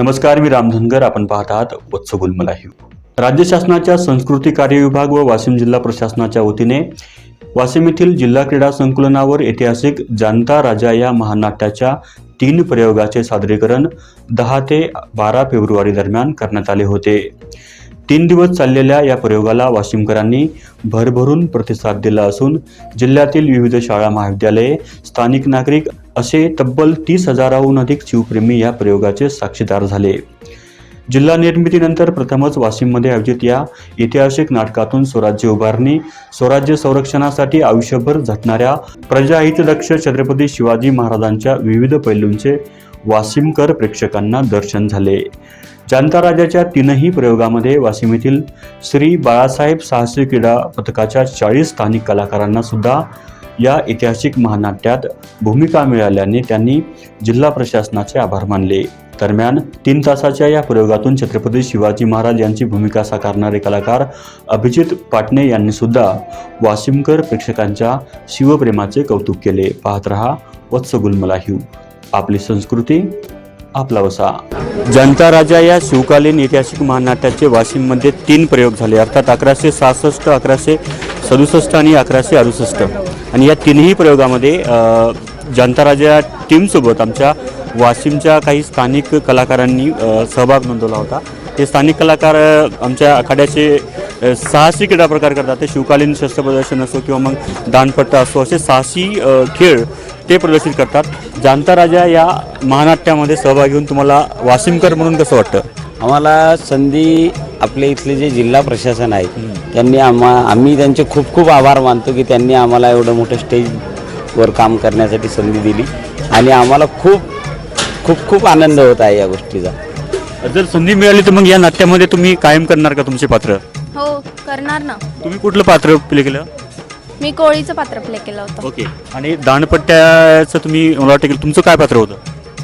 नमस्कार मी राम धनगर आपण पाहत आहात वत्स गुलमलाहीव राज्य शासनाच्या संस्कृती कार्य विभाग व वाशिम जिल्हा प्रशासनाच्या वतीने वाशिम येथील जिल्हा क्रीडा संकुलनावर ऐतिहासिक जाणता राजा या महानाट्याच्या तीन प्रयोगाचे सादरीकरण दहा ते बारा फेब्रुवारी दरम्यान करण्यात आले होते. तीन दिवस चाललेल्या या प्रयोगाला वाशिमकरांनी भरभरून प्रतिसाद दिला असून जिल्ह्यातील विविध शाळा महाविद्यालये स्थानिक नागरिक असे तब्बल तीस हजाराहून अधिक शिवप्रेमी या प्रयोगाचे साक्षीदार झाले. जिल्हा निर्मितीनंतर प्रथमच वाशिममध्ये आयोजित या ऐतिहासिक नाटकातून स्वराज्य उभारणी स्वराज्य संरक्षणासाठी आयुष्यभर झटणाऱ्या प्रजाहितदक्ष छत्रपती शिवाजी महाराजांच्या विविध पैलूंचे वाशिमकर प्रेक्षकांना दर्शन झाले. जाणता राजाच्या तीनही प्रयोगामध्ये वाशिम येथील श्री बाळासाहेब साहसी क्रीडा पथकाच्या चाळीस स्थानिक कलाकारांना सुद्धा या ऐतिहासिक महानाट्यात भूमिका मिळाल्याने त्यांनी जिल्हा प्रशासनाचे आभार मानले. दरम्यान तीन तासाच्या या प्रयोगातून छत्रपती शिवाजी महाराज यांची भूमिका साकारणारे कलाकार अभिजित पाटणे यांनी सुद्धा वाशिमकर प्रेक्षकांच्या शिवप्रेमाचे कौतुक केले. पाहत रहा वत्स गुलमलाहिव आपली संस्कृती आपला वसा. जनता राजा या शिवकालीन ऐतिहासिक महानाट्याचे वाशिममध्ये तीन प्रयोग झाले. अर्थात अकराशे सहासष्ट अकराशे सदुसष्ट आणि अकराशे अडुसष्ट. आणि या तिन्ही प्रयोगामध्ये जनता राजा टीमसोबत आमच्या वाशिमच्या काही स्थानिक कलाकारांनी सहभाग नोंदवला होता. ते स्थानिक कलाकार आमच्या आखाड्याचे साहसी क्रीडा प्रकार करतात. ते शिवकालीन शस्त्र प्रदर्शन असो किंवा मग दानपट्टा असो असे साहसी खेळ ते प्रदर्शित करतात. जाणता राजा या महानाट्यामध्ये सहभाग घेऊन तुम्हाला वाशिमकर म्हणून कसं वाटतं? आम्हाला संधी आपल्या इथले जे जिल्हा प्रशासन आहे त्यांनी आम्हा आम्ही त्यांचे खूप खूप आभार मानतो की त्यांनी आम्हाला एवढं मोठं स्टेजवर काम करण्यासाठी संधी दिली. आणि आम्हाला खूप खूप खूप आनंद होत आहे या गोष्टीचा. जर संधी मिळाली तर मग या नाट्यामध्ये तुम्ही कायम करणार का तुमचे पात्र? हो करणार ना. तुम्ही कुठलं पात्र प्ले केलं? मी कोळीचं पात्र प्ले केलं होतं. ओके. आणि दांडपट्ट्याचं तुम्ही मला वाटतं की तुमचं काय पात्र होतं?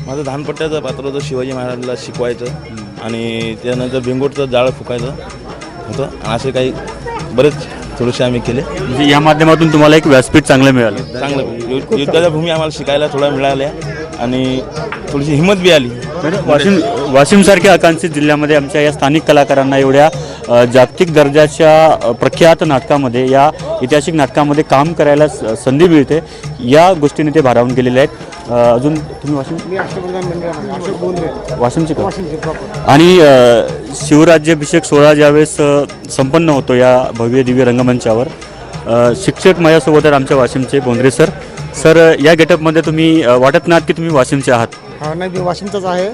माझं धानपट्ट्याचं पात्र होतं शिवाजी महाराजांना शिकवायचं आणि त्यानंतर बिंगोटचं जाळं फुकायचं होतं. आणि असे काही बरेच थोडेसे आम्ही केले. म्हणजे या माध्यमातून तुम्हाला एक व्यासपीठ चांगलं मिळालं. चांगलं यु- युद्धाच्या भूमी आम्हाला शिकायला थोड्या मिळाल्या आणि थोडीशी हिंमत बी आली. वाशिम वाशिमसारख्या आकांक्षित जिल्ह्यामध्ये आमच्या या स्थानिक कलाकारांना एवढ्या जागतिक दर्जाच्या प्रख्यात नाटकामध्ये या ऐतिहासिक नाटकामध्ये काम करायला संधी मिळते. या गोष्टीने ते भारावून गेलेले आहेत. अजून तुम्ही वाशिम? वाशिमचे आणि शिवराज्याभिषेक सोहळा ज्यावेळेस संपन्न होतो या भव्य दिव्य रंगमंचावर शिक्षक माझ्यासोबत आहेत आमच्या वाशिमचे बोंद्रे सर. सर या गेटअपमध्ये तुम्ही वाटत नाहीत की तुम्ही वाशिमचे आहात? हा नाही मी वाशिमचाच आहे.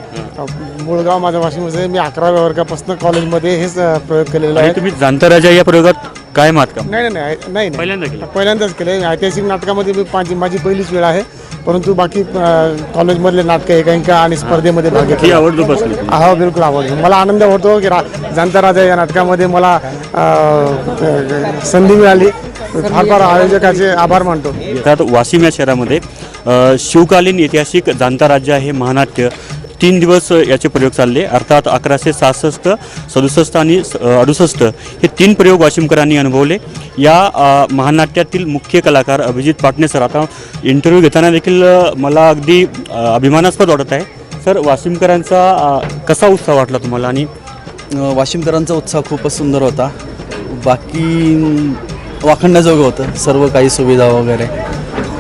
मुळगाव माझं वाशिमचं आहे मी अकराव्या वर्गापासून कॉलेजमध्ये हेच प्रयोग केलेला आहे. तुम्ही जाणता राजा या प्रयोगात काय मात का नाही नाही नाही पहिल्यांदा केलं. पहिल्यांदाच केलं ऐतिहासिक नाटकामध्ये मी माझी माझी पहिलीच वेळ आहे. परंतु बाकी कॉलेजमधले नाटकं एकांका आणि स्पर्धेमध्ये भाग घेतला आवड जोपासली. हा बिलकुल आवडतो मला आनंद होतो की रा जाणता राजा या नाटकामध्ये मला संधी मिळाली. फार फार आयोजकाचे आभार मानतो. वाशिम या शहरामध्ये शिवकालीन ऐतिहासिक जाणता राज्य आहे महानाट्य. तीन दिवस याचे प्रयोग चालले. अर्थात अकराशे सहासष्ट सदुसष्ट आणि अडुसष्ट हे तीन प्रयोग वाशिमकरांनी अनुभवले. या महानाट्यातील मुख्य कलाकार अभिजित पाटणे सर आता इंटरव्ह्यू घेताना देखील मला अगदी अभिमानास्पद वाटत आहे. सर वाशिमकरांचा कसा उत्साह वाटला तुम्हाला आणि वाशिमकरांचा उत्साह खूपच सुंदर होता. बाकी वाखंडाजोगं होतं. सर्व काही सुविधा वगैरे.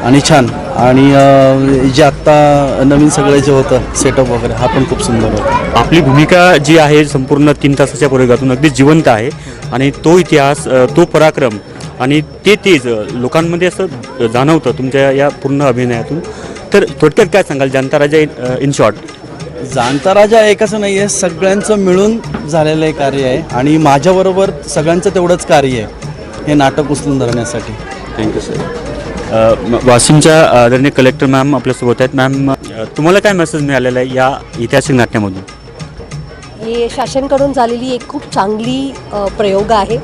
आणि छान. आणि जे आत्ता नवीन सगळं जे होतं सेटअप वगैरे हा पण खूप सुंदर होता. आपली भूमिका जी आहे संपूर्ण तीन तासाच्या प्रयोगातून अगदी जिवंत आहे. आणि तो इतिहास तो पराक्रम आणि ते तेज लोकांमध्ये असं जाणवतं तुमच्या या पूर्ण अभिनयातून. तर थोडक्यात काय सांगाल? जनता राजा इन शॉर्ट जाणता राजा एकाचं नाही आहे सगळ्यांचं मिळून झालेलं हे कार्य आहे आणि माझ्याबरोबर सगळ्यांचं तेवढंच कार्य आहे हे नाटक उचलून धरण्यासाठी. थँक्यू सर वाशिमच्या आदरणीय कलेक्टर मॅम आपल्यासोबत आहेत. मॅम तुम्हाला काय मेसेज मिळालेला आहे या ऐतिहासिक नाट्यामधून? हे शासनकडून झालेली एक खूप चांगली अ, प्रयोग आहे.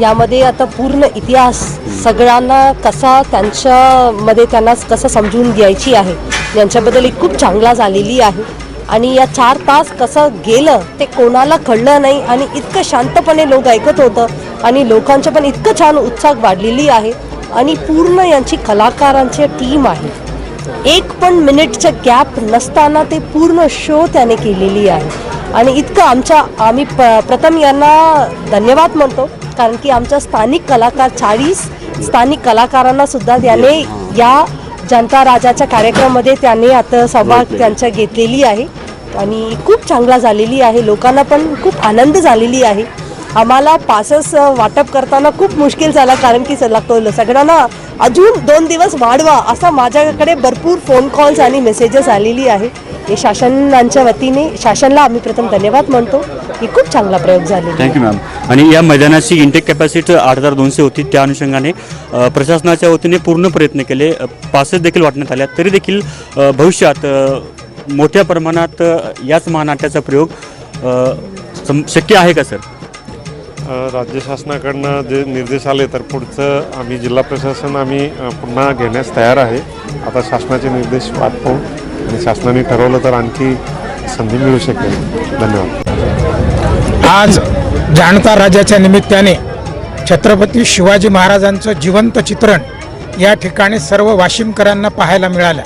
यामध्ये आता पूर्ण इतिहास सगळ्यांना कसा त्यांच्यामध्ये त्यांना कसं समजून घ्यायची आहे यांच्याबद्दल एक खूप चांगला झालेली आहे. आणि या चार तास कसं गेलं ते कोणाला कळलं नाही आणि इतकं शांतपणे लोक ऐकत होतं आणि लोकांचं पण इतकं छान उत्साह वाढलेली आहे. आणि पूर्ण यांची कलाकारांची टीम आहे. एक पण मिनिटचं गॅप नसताना ते पूर्ण शो त्याने केलेली आहे. आणि इतकं आमच्या आम्ही प प्रथम यांना धन्यवाद म्हणतो कारण की आमच्या स्थानिक कलाकार चाळीस स्थानिक कलाकारांना सुद्धा त्याने या जनता राजाच्या कार्यक्रमामध्ये त्याने आता सहभाग त्यांच्या घेतलेली आहे. आणि खूप चांगला झालेली आहे लोकांना पण खूप आनंद झालेली आहे. आम्हाला पासेस वाटप करताना खूप मुश्किल झाला कारण की लागतो सगळ्यांना अजून दोन दिवस वाढवा असा माझ्याकडे भरपूर फोन कॉल्स आणि मेसेजेस आलेली आहे. हे शासनाच्या वतीने शासनला आम्ही प्रथम धन्यवाद म्हणतो. ही खूप चांगला प्रयोग झाला आहे. थँक्यू मॅम आणि या मैदानाची इंटेक कॅपॅसिटी आठ हजार दोनशे होती त्या अनुषंगाने प्रशासनाच्या वतीने पूर्ण प्रयत्न केले. पासेस देखील वाटण्यात आल्या. तरी देखील भविष्यात मोठ्या प्रमाणात याच महानाट्याचा प्रयोग सम- शक्य आहे का सर? राज्य शासनाकडनं जे निर्देश आले तर पुढचं आम्ही जिल्हा प्रशासन आम्ही पुन्हा घेण्यास तयार आहे. आता शासनाचे निर्देश वाट पाहू. आणि शासनाने ठरवलं तर आणखी संधी मिळू शकेल. धन्यवाद. आज जाणता राजाच्या निमित्ताने छत्रपती शिवाजी महाराजांचं जिवंत चित्रण या ठिकाणी सर्व वाशिमकरांना पाहायला मिळालं.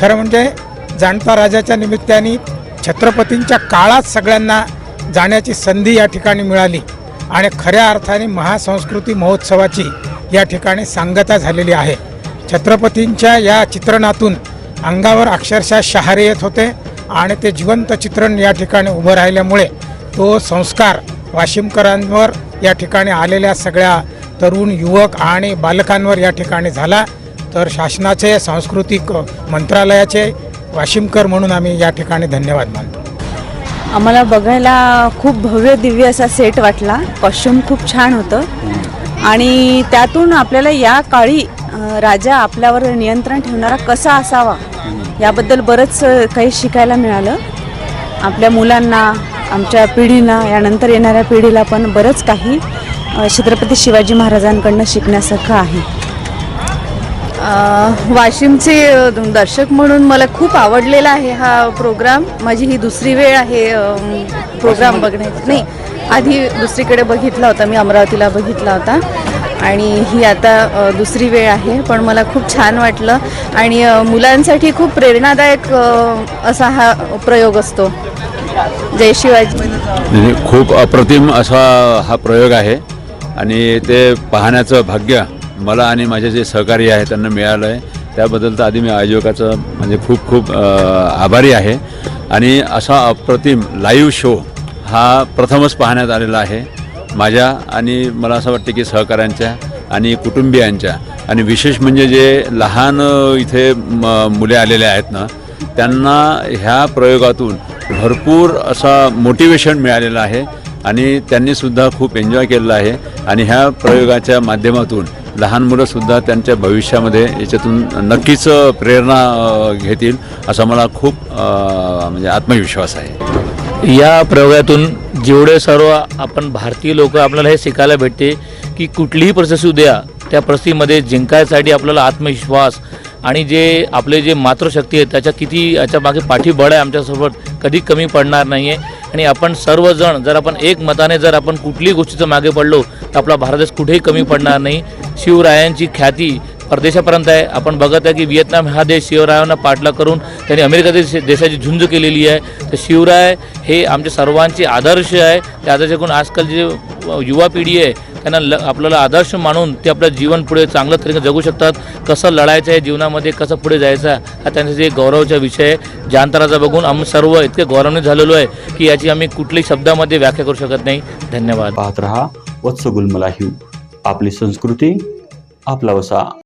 खरं म्हणजे जाणता राजाच्या निमित्ताने छत्रपतींच्या काळात सगळ्यांना जाण्याची संधी या ठिकाणी मिळाली. आणि खऱ्या अर्थाने महासंस्कृती महोत्सवाची या ठिकाणी सांगता झालेली आहे. छत्रपतींच्या या चित्रणातून अंगावर अक्षरशः शहारे येत होते आणि ते जिवंत चित्रण या ठिकाणी उभं राहिल्यामुळे तो संस्कार वाशिमकरांवर या ठिकाणी आलेल्या सगळ्या तरुण युवक आणि बालकांवर या ठिकाणी झाला. तर शासनाचे सांस्कृतिक मंत्रालयाचे वाशिमकर म्हणून आम्ही या ठिकाणी धन्यवाद मानतो. आम्हाला बघायला खूप भव्य दिव्य असा सेट वाटला. कॉस्ट्युम खूप छान होतं. आणि त्यातून आपल्याला या काळी राजा आपल्यावर नियंत्रण ठेवणारा कसा असावा याबद्दल बरंच काही शिकायला मिळालं. आपल्या मुलांना आमच्या पिढीला यानंतर येणाऱ्या पिढीला पण बरंच काही छत्रपती शिवाजी महाराजांकडनं शिकण्यासारखं आहे. वाशिमचे दर्शक म्हणून मला खूप आवडलेला आहे हा प्रोग्राम. माझी ही दुसरी वेळ आहे प्रोग्राम बघण्याची. नाही आधी दुसरीकडे बघितला होता मी अमरावतीला बघितला होता. आणि ही आता दुसरी वेळ आहे पण मला खूप छान वाटलं. आणि मुलांसाठी खूप प्रेरणादायक असा हा प्रयोग असतो. जय शिवाजी. खूप अप्रतिम असा हा प्रयोग आहे. आणि ते पाहण्याचं भाग्य मला आणि माझे जे सहकारी आहे त्यांना मिळालं आहे त्याबद्दल तर आधी मी आयोजकाचं म्हणजे खूप खूप आभारी आहे. आणि असा अप्रतिम लाईव्ह शो हा प्रथमच पाहण्यात आलेला आहे. माझ्या आणि मला असं वाटतं की सहकाऱ्यांच्या आणि कुटुंबियांच्या आणि विशेष म्हणजे जे लहान इथे म मुले आलेले आहेत ना त्यांना ह्या प्रयोगातून भरपूर असा मोटिवेशन मिळालेलं आहे. आणि त्यांनीसुद्धा खूप एन्जॉय केलेलं आहे. आणि ह्या प्रयोगाच्या माध्यमातून लहान मुलंसुद्धा त्यांच्या भविष्यामध्ये याच्यातून नक्कीच प्रेरणा घेतील असा मला खूप म्हणजे आत्मविश्वास आहे. या प्रयोगातून जेवढे सर्व आपण भारतीय लोक आपल्याला हे शिकायला भेटते की कुठलीही परिस्थिती द्या त्या परिस्थितीमध्ये जिंकायसाठी आपल्याला आत्मविश्वास आणि जे आपले जे मातृशक्ती आहे त्याच्या किती याच्या मागे पाठीबळ आहे आमच्यासोबत कधी कमी पडणार नाही आहे आणि आपण सर्वजण जर आपण एक मताने जर आपण कुठलीही गोष्टीचं मागे पडलो तर आपला भारत देश कुठेही कमी पडणार नाही. शिवरायांची ख्याती परदेशापर्यंत आहे. आपण बघत आहे की व्हिएतनाम हा देश शिवरायांना पाठला करून त्यांनी अमेरिका देश देशाची झुंज केलेली आहे. तर शिवराय हे आमच्या सर्वांचे आदर्श आहे. ते आदर्श आजकाल जे युवा पिढी आहे त्यांना ल आपल्याला आदर्श मानून ते आपलं जीवन पुढे चांगल्या तरीके जगू शकतात. कसं लढायचं आहे जीवनामध्ये कसं पुढे जायचं हा त्यांच्या एक गौरवाचा विषय आहे. जांतराचा बघून आम्ही सर्व इतके गौरवान्वित झालेलो आहे की याची आम्ही कुठल्याही शब्दामध्ये व्याख्या करू शकत नाही. धन्यवाद. पाहत रहा वत्स गुलमला हिव आपली संस्कृती आपला वसा.